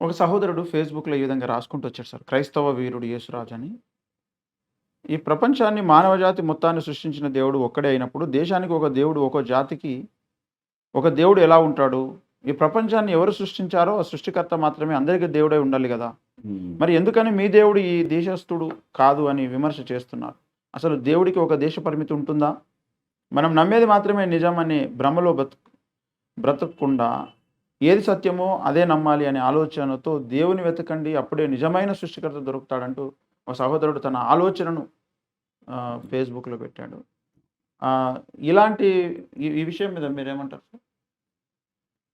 ఒక సహోదరుడు ఫేస్‌బుక్‌లో ఈ విధంగా రాసుకుంటూ వచ్చాడు సార్. క్రైస్తవ వీరుడు యేసురాజు అని. ఈ ప్రపంచాన్ని మానవజాతి మొత్తాన్ని సృష్టించిన దేవుడు ఒక్కడే అయినప్పుడు, దేశానికి ఒక దేవుడు, ఒక్కో జాతికి ఒక దేవుడు ఎలా ఉంటాడు? ఈ ప్రపంచాన్ని ఎవరు సృష్టించారో ఆ సృష్టికర్త మాత్రమే అందరికి దేవుడై ఉండాలి! హ్మ్. మరి ఎందుకని మీ దేవుడు ఈ దేశస్థుడు కాదు అని విమర్శ చేస్తున్నారు. అసలు దేవుడికి ఒక దేశ పరిమితి ఉంటుందా? మనం నమ్మేది మాత్రమే నిజం అనే భ్రమలో బతుకు బ్రతకకుండా ఏది సత్యమో అదే నమ్మాలి అనే ఆలోచనతో దేవుని వెతకండి అప్పుడే నిజమైన సృష్టికర్త దొరుకుతాడంటూ ఒక సహోదరుడు తన ఆలోచనను ఫేస్‌బుక్‌లో పెట్టాడు. ఇలాంటి ఈ విషయం మీద మీరేమంటారు సార్?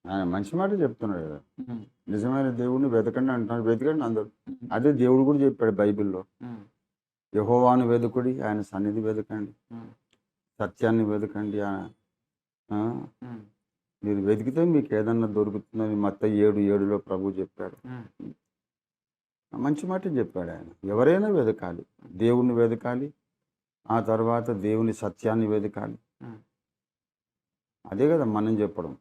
ఆయన మంచి మాటే చెప్తున్నాడు కదా! నిజమైన దేవుడిని వెతకండి అంటున్నాడు. వెతకండి అందరూ. అదే దేవుడు కూడా చెప్పాడు బైబిల్‌లో. యెహోవాను వెదుకుడి, ఆయన సన్నిధి వెతకండి. సత్యాన్ని వెతకండి. మీరు వెతికితే మీకు ఏదన్నా దొరుకుతుందని మత్తయి 7:7లో ప్రభువు చెప్పాడు. హ్మ్. మంచి మాటే చెప్పాడు ఆయన. ఎవరైనా వెతకాలి. దేవుడిని వెతకాలి. ఆ తర్వాత దేవుని సత్యాన్ని వెతకాలి. అదే కదా మనం చెప్పడం.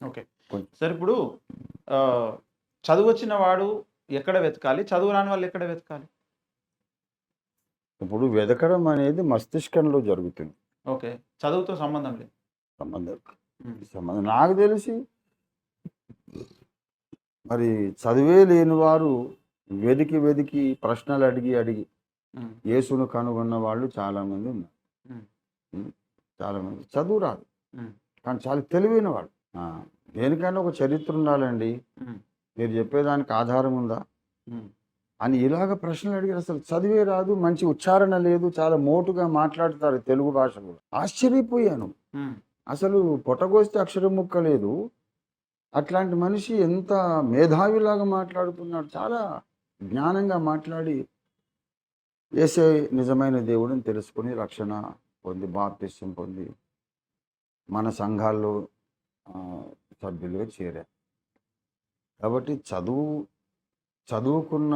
ఓకే. కొంచెం సార్ ఇప్పుడు ఆహ్, చదువొచ్చిన వాడు ఎక్కడ వెతకాలి? చదువు రాని వాళ్ళు ఎక్కడ వెతకాలి? ఇప్పుడు వెతకడం అనేది మస్తిష్కంలో జరుగుతుంది. ఓకే. చదువుతో సంబంధం లేదు. సంబంధం. సంబంధం నాకు తెలిసి మరి చదివే లేని వారు వెదికి వెదికి ప్రశ్నలు అడిగి అడిగి. యేసును కనుగొన్న వాళ్ళు చాలామంది ఉన్నారు. చాలామంది చదువు రాదు. కానీ చాలా తెలివైన. ఆ! దేనికైనా ఒక చరిత్ర ఉండాలండి. మీరు చెప్పేదానికి ఆధారం ఉందా? అని ఇలాగ ప్రశ్నలు అడిగారు. అసలు చదివే రాదు, మంచి ఉచ్చారణ లేదు, చాలా మోటుగా మాట్లాడతారు తెలుగు భాష కూడా. ఆశ్చర్యపోయాను. అసలు పొట్టగోస్తే అక్షరం ముక్క లేదు. అట్లాంటి మనిషి ఎంత మేధావిలాగా మాట్లాడుతున్నాడు. చాలా జ్ఞానంగా మాట్లాడి యేసే నిజమైన దేవుడని తెలుసుకొని రక్షణ పొంది, బాప్తిస్మం పొంది మన సంఘాల్లో సభ్యులుగా చేరారు. కాబట్టి చదువు చదువుకున్న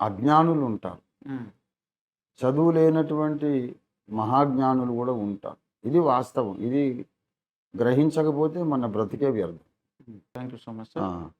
అజ్ఞానులు ఉంటారు. చదువు లేనటువంటి మహాజ్ఞానులు కూడా ఉంటారు. ఇది వాస్తవం. ఇది గ్రహించకపోతే మన బ్రతికే వ్యర్థం. Thank you so much! Sir.